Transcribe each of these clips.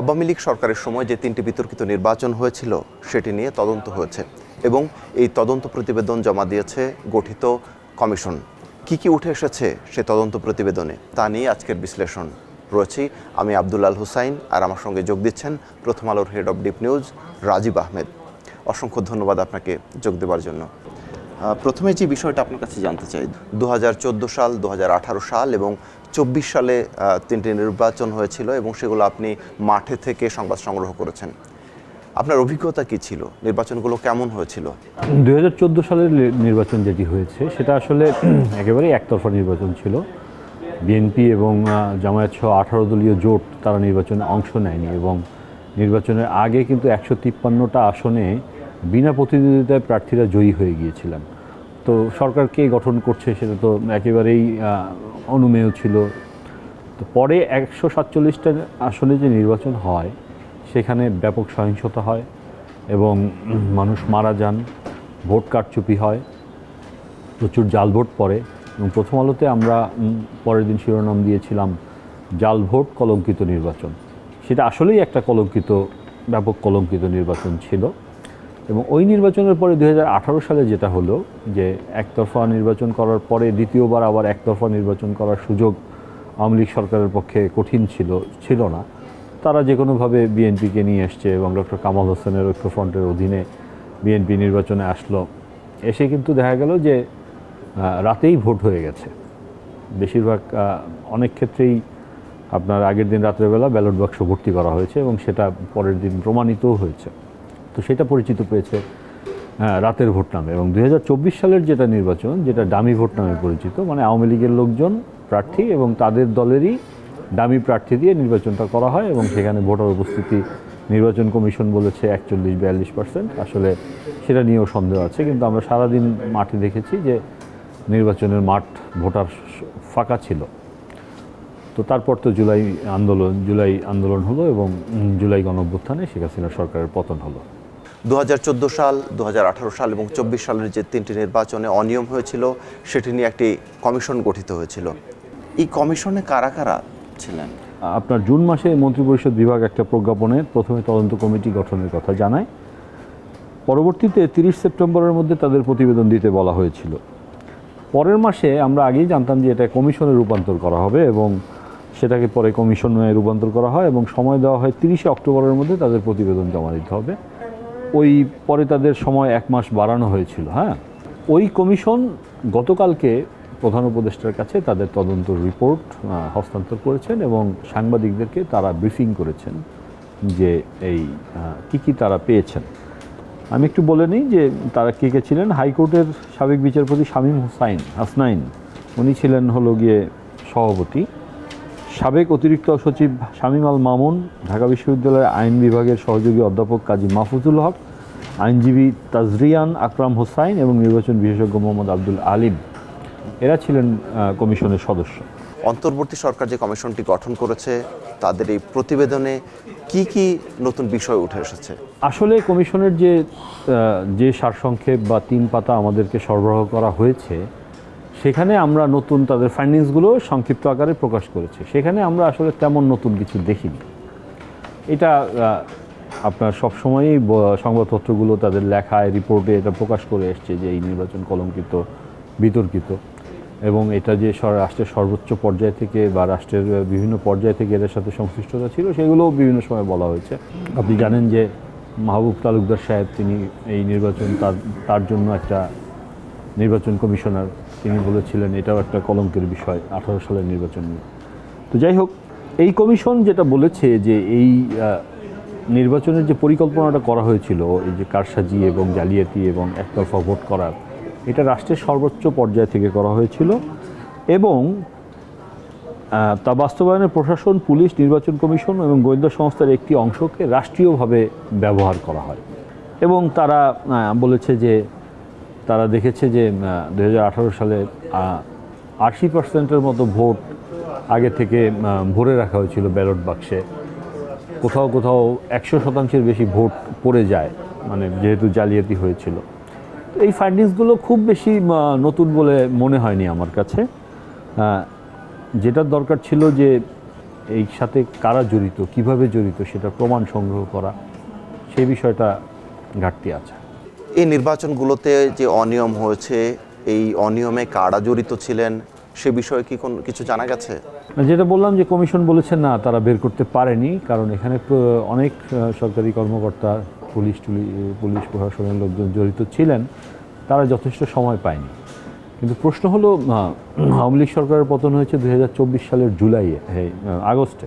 আওয়ামী লীগ সরকারের সময় যে তিনটি বিতর্কিত নির্বাচন হয়েছিল, সেটি নিয়ে তদন্ত হয়েছে এবং এই তদন্ত প্রতিবেদন জমা দিয়েছে গঠিত কমিশন। কি কি উঠে এসেছে সে তদন্ত প্রতিবেদনে, তা নিয়ে আজকের বিশ্লেষণ রয়েছি। আমি আবদুল্লাল হুসাইন আর আমার সঙ্গে যোগ দিচ্ছেন প্রথম আলোর head of deep news Rajib Ahmed. অসংখ্য ধন্যবাদ আপনাকে যোগ দেওয়ার জন্য। প্রথমে যে বিষয়টা আপনার কাছে জানতে চাই দু হাজার চোদ্দ সাল দু হাজার আঠারো সাল এবং চব্বিশ সালে তিনটি নির্বাচন হয়েছিল এবং সেগুলো আপনি মাঠে থেকে সংবাদ সংগ্রহ করেছেন। আপনার অভিজ্ঞতা কি ছিল? নির্বাচনগুলো কেমন হয়েছিল? দু হাজার চোদ্দ সালের নির্বাচন যেটি হয়েছে, সেটা আসলে একেবারেই একতরফা নির্বাচন ছিল। বিএনপি এবং জামায়াত সহ আঠারো দলীয় জোট তারা নির্বাচনে অংশ নেয়নি এবং নির্বাচনের আগে কিন্তু একশো তিপ্পান্নটা আসনে বিনা প্রতিদ্বন্দ্বিতায় প্রার্থীরা জয়ী হয়ে গিয়েছিলেন তো সরকার কে গঠন করছে সেটা তো একেবারেই অনুমেয় ছিল। তো পরে একশো সাতচল্লিশটা আসনে যে নির্বাচন হয়, সেখানে ব্যাপক সহিংসতা হয় এবং মানুষ মারা যান, ভোট কারচুপি হয়, প্রচুর জাল ভোট পড়ে এবং প্রথম আলোতে আমরা পরের দিন শিরোনাম দিয়েছিলাম, জাল ভোট কলঙ্কিত নির্বাচন। সেটা আসলেই একটা কলঙ্কিত, ব্যাপক কলঙ্কিত নির্বাচন ছিল। এবং ওই নির্বাচনের পরে দু হাজার আঠারো সালে যেটা হলো, যে একতরফা নির্বাচন করার পরে দ্বিতীয়বার আবার একতরফা নির্বাচন করার সুযোগ আওয়ামী লীগ সরকারের পক্ষে কঠিন ছিল ছিল না। তারা যে কোনোভাবে বিএনপিকে নিয়ে এসছে এবং ডক্টর কামাল হোসেনের ঐক্যফ্রন্টের অধীনে বিএনপি নির্বাচনে আসলো, এসে কিন্তু দেখা গেল যে রাতেই ভোট হয়ে গেছে। বেশিরভাগ অনেক ক্ষেত্রেই আপনার আগের দিন রাত্রেবেলা ব্যালট বাক্স ভর্তি করা হয়েছে এবং সেটা পরের দিন প্রমাণিতও হয়েছে। তো সেটা পরিচিত পেয়েছে আহ, রাতের ভোট নামে। এবং দুই হাজার চব্বিশ সালের যেটা নির্বাচন যেটা ডামি ভোট নামে পরিচিত মানে আওয়ামী লীগের লোকজন প্রার্থী এবং তাদের দলেরই দামি প্রার্থী দিয়ে নির্বাচনটা করা হয় এবং সেখানে ভোটার উপস্থিতি নির্বাচন কমিশন বলেছে একচল্লিশ বিয়াল্লিশ পার্সেন্ট। আসলে সেটা নিয়েও সন্দেহ আছে কিন্তু আমরা সারাদিন মাঠে দেখেছি যে নির্বাচনের মাঠ ভোটার ফাঁকা ছিল। তো তারপর তো জুলাই আন্দোলন জুলাই আন্দোলন হলো এবং জুলাই গণঅভ্যুত্থানে শেখ হাসিনা সরকারের পতন হলো। দু হাজার চোদ্দ সাল দু হাজার আঠারো সাল এবং চব্বিশ সালের যে তিনটি নির্বাচনে অনিয়ম হয়েছিল, সেটি নিয়ে একটি কমিশন গঠিত হয়েছিল। এই কমিশনে কারা কারা ছিলেন? আপনার জুন মাসে মন্ত্রিপরিষদ বিভাগ একটা প্রজ্ঞাপনে প্রথমে তদন্ত কমিটি গঠনের কথা জানায়। পরবর্তীতে তিরিশ সেপ্টেম্বরের মধ্যে তাদের প্রতিবেদন দিতে বলা হয়েছিল। পরের মাসে আমরা আগেই জানতাম যে এটা কমিশনে রূপান্তর করা হবে এবং সেটাকে পরে কমিশনে রূপান্তর করা হয় এবং সময় দেওয়া হয় তিরিশে অক্টোবরের মধ্যে তাদের প্রতিবেদন জমা দিতে হবে। ওই পরে তাদের সময় এক মাস বাড়ানো হয়েছিল হ্যাঁ? ওই কমিশন গতকালকে প্রধান উপদেষ্টার কাছে তাদের তদন্ত রিপোর্ট হস্তান্তর করেছেন এবং সাংবাদিকদেরকে তারা ব্রিফিং করেছেন যে এই কি কি তারা পেয়েছেন। আমি একটু বলে নিই যে তারা কে কে ছিলেন? হাইকোর্টের সাবেক বিচারপতি শামীম হোসাইন, হাসনাইন। উনি ছিলেন হলো গিয়ে সভাপতি। সাবেক অতিরিক্ত সচিব শামীম আল মামুন ঢাকা বিশ্ববিদ্যালয়ের আইন বিভাগের সহযোগী অধ্যাপক কাজী মাহফুজুল হক আইনজীবী তাজরিয়ান আকরাম হোসাইন এবং নির্বাচন বিশেষজ্ঞ মোহাম্মদ আব্দুল আলিম। এরা ছিলেন কমিশনের সদস্য। অন্তর্বর্তী সরকার যে কমিশনটি গঠন করেছে তাদের এই প্রতিবেদনে কি কি নতুন বিষয় উঠে এসেছে? আসলে কমিশনের যে যে সারসংক্ষেপ বা তিন পাতা আমাদেরকে সরবরাহ করা হয়েছে সেখানে আমরা নতুন তাদের ফাইন্ডিংসগুলো সংক্ষিপ্ত আকারে প্রকাশ করেছি। সেখানে আমরা আসলে তেমন নতুন কিছু দেখিনি। এটা আপনার সবসময়ই সংবাদপত্রগুলো তাদের লেখায় রিপোর্টে এটা প্রকাশ করে এসছে যে এই নির্বাচন কলঙ্কিত, বিতর্কিত এবং এটা যে রাষ্ট্রের সর্বোচ্চ পর্যায় থেকে বা রাষ্ট্রের বিভিন্ন পর্যায় থেকে এদের সাথে সংশ্লিষ্টতা ছিল, সেগুলোও বিভিন্ন সময় বলা হয়েছে। আপনি জানেন যে মাহবুব তালুকদার সাহেব, তিনি এই নির্বাচন তার তার জন্য একটা নির্বাচন কমিশনার তিনি বলেছিলেন, এটাও একটা কলঙ্কের বিষয়, আঠারো সালের নির্বাচন নিয়ে। তো যাই হোক, এই কমিশন যেটা বলেছে যে এই নির্বাচনের যে পরিকল্পনাটা করা হয়েছিল, এই যে কারসাজি এবং জালিয়াতি এবং একতরফা ভোট করার, এটা রাষ্ট্রের সর্বোচ্চ পর্যায় থেকে করা হয়েছিল এবং তা বাস্তবায়নে প্রশাসন, পুলিশ, নির্বাচন কমিশন এবং গোয়েন্দা সংস্থার একটি অংশকে রাষ্ট্রীয়ভাবে ব্যবহার করা হয়। এবং তারা বলেছে যে তারা দেখেছে যে দু হাজার আঠেরো সালে আশি পার্সেন্টের মতো ভোট আগে থেকে ভরে রাখা হয়েছিল ব্যালট বাক্সে। কোথাও কোথাও একশো শতাংশের বেশি ভোট পড়ে যায় মানে যেহেতু জালিয়াতি হয়েছিল। তো এই ফাইন্ডিংসগুলো খুব বেশি নতুন বলে মনে হয়নি আমার কাছে। আহ, যেটা দরকার ছিল যে এই সাথে কারা জড়িত কীভাবে জড়িত সেটা প্রমাণ সংগ্রহ করা সেই বিষয়টা ঘাটতি আছে। এই নির্বাচনগুলোতে যে অনিয়ম হয়েছে, এই অনিয়মে কারা জড়িত ছিলেন, সে বিষয়ে কি কোন কিছু জানা গেছে? যেটা বললাম যে কমিশন বলেছে না, তারা বের করতে পারেনি, কারণ এখানে অনেক সরকারি কর্মকর্তা, পুলিশ পুলিশ প্রশাসনের লোকজন জড়িত ছিলেন, তারা যথেষ্ট সময় পায়নি। কিন্তু প্রশ্ন হলো আওয়ামী লীগ সরকারের পতন হয়েছে দু হাজার চব্বিশ সালের জুলাইয়ে আগস্টে।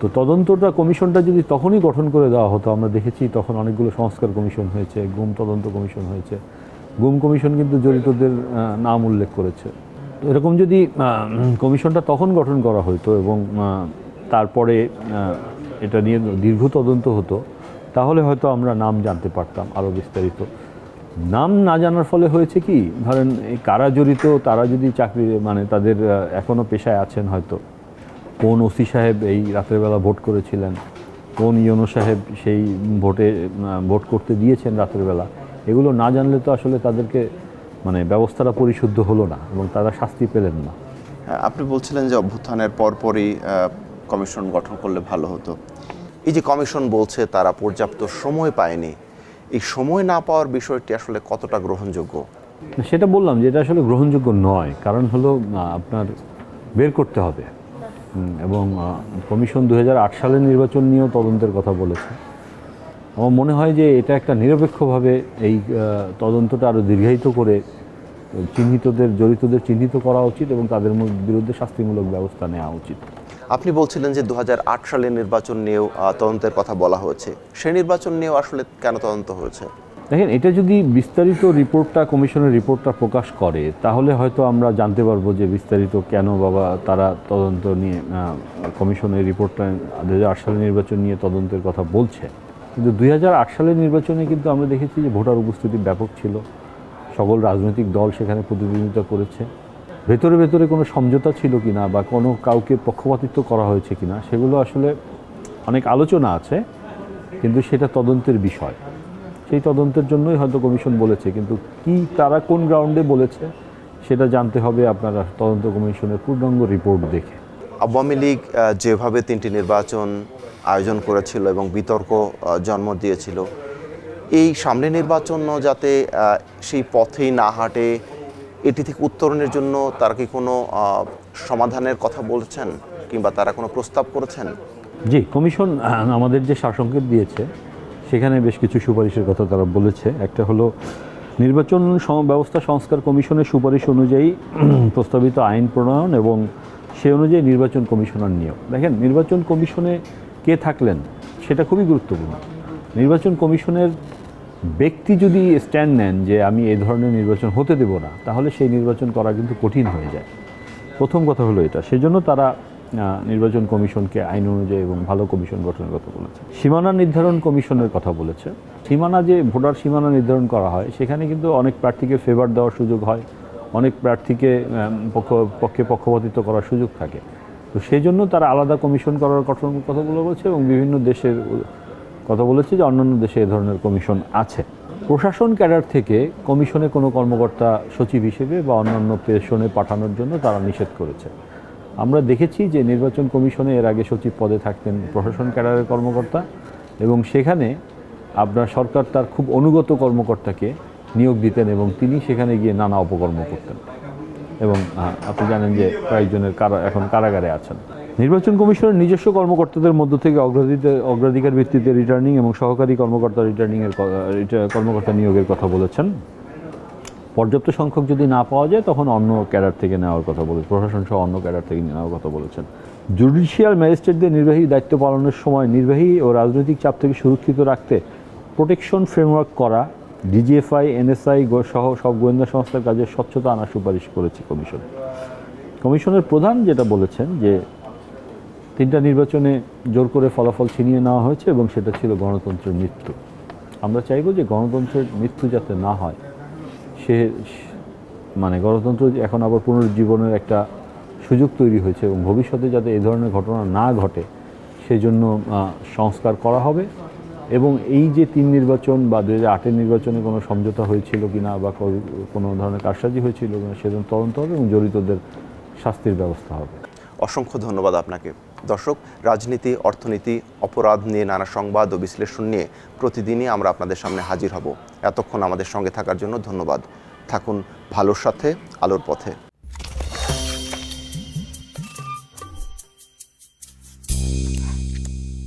তো তদন্তটা কমিশনটা যদি তখনই গঠন করে দেওয়া হতো, আমরা দেখেছি তখন অনেকগুলো সংস্কার কমিশন হয়েছে, গুম তদন্ত কমিশন হয়েছে। গুম কমিশন কিন্তু জড়িতদের নাম উল্লেখ করেছে। এরকম যদি কমিশনটা তখন গঠন করা হতো এবং তারপরে এটা নিয়ে দীর্ঘ তদন্ত হতো, তাহলে হয়তো আমরা নাম জানতে পারতাম আরও বিস্তারিত। নাম না জানার ফলে হয়েছে কি? ধরেন কারা জড়িত, তারা যদি চাকরি মানে তাদের এখনও পেশায় আছেন হয়তো। কোন ওসি সাহেব এই রাতের বেলা ভোট করেছিলেন? কোন ইয়নো সাহেব সেই ভোটে ভোট করতে দিয়েছেন রাতের বেলা? এগুলো না জানলে তো আসলে তাদেরকে মানে ব্যবস্থাটা পরিশুদ্ধ হলো না এবং তারা শাস্তি পেলেন না। হ্যাঁ, আপনি বলছিলেন যে অভ্যুত্থানের পরপরই কমিশন গঠন করলে ভালো হতো। এই যে কমিশন বলছে তারা পর্যাপ্ত সময় পায়নি এই সময় না পাওয়ার বিষয়টি আসলে কতটা গ্রহণযোগ্য? সেটা বললাম যে এটা আসলে গ্রহণযোগ্য নয় কারণ হলো আপনার বের করতে হবে। এবং কমিশন দু হাজার আট সালের নির্বাচন নিয়েও তদন্তের কথা বলেছে। আমার মনে হয় যে এটা একটা নিরপেক্ষভাবে এই তদন্তটা আরও দীর্ঘায়িত করে চিহ্নিতদের, জড়িতদের চিহ্নিত করা উচিত এবং তাদের বিরুদ্ধে শাস্তিমূলক ব্যবস্থা নেওয়া উচিত। আপনি বলছিলেন যে দু সালের নির্বাচন নিয়েও তদন্তের কথা বলা হয়েছে। সেই নির্বাচন নিয়েও আসলে কেন তদন্ত হয়েছে? দেখেন, এটা যদি বিস্তারিত রিপোর্টটা, কমিশনের রিপোর্টটা প্রকাশ করে, তাহলে হয়তো আমরা জানতে পারব যে বিস্তারিত কেন বাবা তারা তদন্ত নিয়ে কমিশনের রিপোর্টটা দু হাজার আট সালের নির্বাচন নিয়ে তদন্তের কথা বলছে। কিন্তু দুই হাজার আট সালের নির্বাচনে কিন্তু আমরা দেখেছি যে ভোটার উপস্থিতি ব্যাপক ছিল। সকল রাজনৈতিক দল সেখানে প্রতিদ্বন্দ্বিতা করেছে। ভেতরে ভেতরে কোনো সমঝোতা ছিল কি না বা কোনো কাউকে পক্ষপাতিত্ব করা হয়েছে কি না সেগুলো আসলে অনেক আলোচনা আছে, কিন্তু সেটা তদন্তের বিষয়। সেই তদন্তের জন্যই হয়তো কমিশন বলেছে কিন্তু কি তারা কোন গ্রাউন্ডে বলেছে সেটা জানতে হবে আপনারা তদন্ত কমিশনের পূর্ণাঙ্গ রিপোর্ট দেখে। আওয়ামী লীগ যেভাবে তিনটি নির্বাচন আয়োজন করেছিল এবং বিতর্ক জন্ম দিয়েছিল এই সামনে নির্বাচন যাতে সেই পথেই না হাঁটে এটি থেকে উত্তরণের জন্য তারা কি কোনো সমাধানের কথা বলেছেন কিংবা তারা কোনো প্রস্তাব করেছেন? জি কমিশন আমাদের যে সারসংকেত দিয়েছে সেখানে বেশ কিছু সুপারিশের কথা তারা বলেছে। একটা হলো, নির্বাচন ব্যবস্থা সংস্কার কমিশনের সুপারিশ অনুযায়ী প্রস্তাবিত আইন প্রণয়ন এবং সে অনুযায়ী নির্বাচন কমিশনার নিয়োগ। দেখেন, নির্বাচন কমিশনে কে থাকলেন সেটা খুবই গুরুত্বপূর্ণ। নির্বাচন কমিশনের ব্যক্তি যদি স্ট্যান্ড নেন যে আমি এই ধরনের নির্বাচন হতে দেব না, তাহলে সেই নির্বাচন করা কিন্তু কঠিন হয়ে যায়। প্রথম কথা হলো এটা। সেজন্য তারা নির্বাচন কমিশনকে আইন অনুযায়ী এবং ভালো কমিশন গঠনের কথা বলেছে। সীমানা নির্ধারণ কমিশনের কথা বলেছে। সীমানা যে, ভোটার সীমানা নির্ধারণ করা হয়, সেখানে কিন্তু অনেক প্রার্থীকে ফেভার দেওয়ার সুযোগ হয়, অনেক প্রার্থীকে পক্ষ, পক্ষে পক্ষপাতিত্ব করার সুযোগ থাকে। তো সেই জন্য তারা আলাদা কমিশন করার গঠন কথা বলে বলছে এবং বিভিন্ন দেশের কথা বলেছে যে অন্যান্য দেশে এ ধরনের কমিশন আছে। প্রশাসন ক্যাডার থেকে কমিশনে কোনো কর্মকর্তা সচিব হিসেবে বা অন্যান্য পেশনে পাঠানোর জন্য তারা নিষেধ করেছে। আমরা দেখেছি যে নির্বাচন কমিশনে এর আগে সচিব পদে থাকতেন প্রশাসন ক্যাডারের কর্মকর্তা এবং সেখানে আপনার সরকার তার খুব অনুগত কর্মকর্তাকে নিয়োগ দিতেন এবং তিনি সেখানে গিয়ে নানা অপকর্ম করতেন। এবং আপনি জানেন যে কয়েকজনের কারা, এখন কারাগারে আছেন। নির্বাচন কমিশনের নিজস্ব কর্মকর্তাদের মধ্য থেকে অগ্রাধিকার অগ্রাধিকার ভিত্তিতে রিটার্নিং এবং সহকারী কর্মকর্তা রিটার্নিংয়ের কর্মকর্তা নিয়োগের কথা বলেছেন। পর্যাপ্ত সংখ্যক যদি না পাওয়া যায়, তখন অন্য ক্যাডার থেকে নেওয়ার কথা বলে প্রশাসন সহ অন্য ক্যাডার থেকে নেওয়ার কথা বলেছেন। জুডিশিয়াল ম্যাজিস্ট্রেটদের নির্বাহী দায়িত্ব পালনের সময় নির্বাহী ও রাজনৈতিক চাপ থেকে সুরক্ষিত রাখতে প্রোটেকশন ফ্রেমওয়ার্ক করা, ডিজিএফআই, এনএসআই সহ সব গোয়েন্দা সংস্থার কাজে স্বচ্ছতা আনার সুপারিশ করেছে কমিশন। কমিশনের প্রধান যেটা বলেছেন যে, তিনটা নির্বাচনে জোর করে ফলাফল ছিনিয়ে নেওয়া হয়েছে এবং সেটা ছিল গণতন্ত্রের মৃত্যু। আমরা চাইব যে গণতন্ত্রের মৃত্যু যাতে না হয়। সে মানে গণতন্ত্র এখন আবার পুনরুজ্জীবনের একটা সুযোগ তৈরি হয়েছে এবং ভবিষ্যতে যাতে এই ধরনের ঘটনা না ঘটে, সেজন্য সংস্কার করা হবে এবং এই যে তিন নির্বাচন বা দু হাজার আটের নির্বাচনে কোনো সমঝোতা হয়েছিল কি না বা কোনো ধরনের কারসাজি হয়েছিল কিনা, সেজন্য তদন্ত হবে এবং জড়িতদের শাস্তির ব্যবস্থা হবে। অসংখ্য ধন্যবাদ আপনাকে। দর্শক, রাজনীতি, অর্থনীতি, অপরাধ নিয়ে নানা সংবাদ ও বিশ্লেষণ নিয়ে প্রতিদিনই আমরা আপনাদের সামনে হাজির হব। এতক্ষণ আমাদের সঙ্গে থাকার জন্য ধন্যবাদ। থাকুন ভালোর সাথে, আলোর পথে।